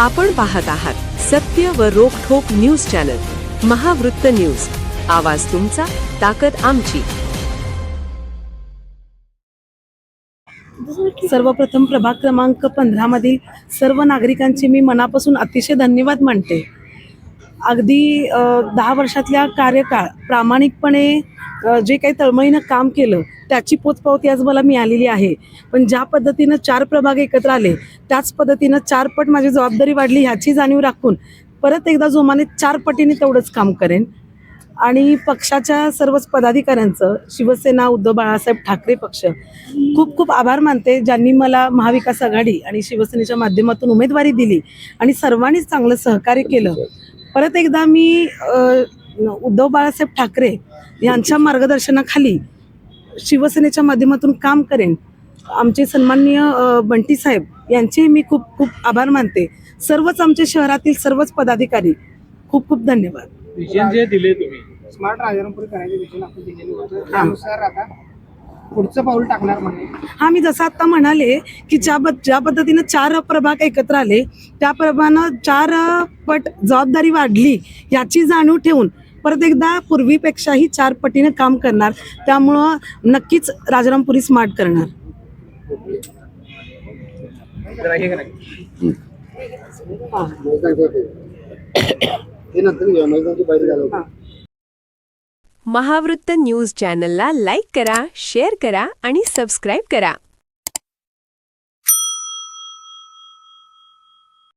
आपण पाहत आहात सत्य व रोखोक न्यूज चॅनल महावृत्त न्यूज. आवाज तुमचा ताकद आमची. सर्वप्रथम प्रभाग क्रमांक पंधरामधील सर्व नागरिकांचे मी मनापासून अतिशय धन्यवाद मानते. अगदी दहा वर्षातल्या कार्यकाळ प्रामाणिकपणे जे काही तळमळीनं काम केलं त्याची पोचपावती आज मला मिळालेली आहे. पण ज्या पद्धतीनं चार प्रभाग एकत्र आले त्याच पद्धतीनं चार पट माझी जबाबदारी वाढली ह्याची जाणीव राखून परत एकदा जोमाने चार पटीने तेवढंच काम करेन. आणि पक्षाच्या सर्वच पदाधिकाऱ्यांचं शिवसेना उद्धव बाळासाहेब ठाकरे पक्ष खूप खूप आभार मानते ज्यांनी मला महाविकास आघाडी आणि शिवसेनेच्या माध्यमातून उमेदवारी दिली आणि सर्वांनीच चांगलं सहकार्य केलं. परत एकदा मी उद्धव बाळासाहेब ठाकरे यांच्या मार्गदर्शनाखाली शिवसेनेच्या माध्यमातून काम करेन. आमचे सन्माननीय बंटी साहेब यांचे मी खूप खूप आभार मानते. सर्वच आमचे शहरातील सर्वच पदाधिकारी खूप खूप धन्यवाद. विजन जे दिले तुम्ही. स्मार्ट राजारामपुरी करायचे विषय आपण दिलेलं होतं. त्यानुसार आता पुढचं पाऊल टाकणार म्हणजे हा मी जसं आता म्हणाले की ज्या ज्या पद्धतीनं चार प्रभाग एकत्र आले त्याप्रमाणे चार अ, पट जबाबदारी वाढली याची जाणीव ठेवून परत एकदा पूर्वीपेक्षाही चार पटीने काम करणार. त्यामुळं नक्कीच राजारामपुरी स्मार्ट करणार. महावृत्त न्यूज चॅनलला लाईक करा शेअर करा आणि सबस्क्राईब करा.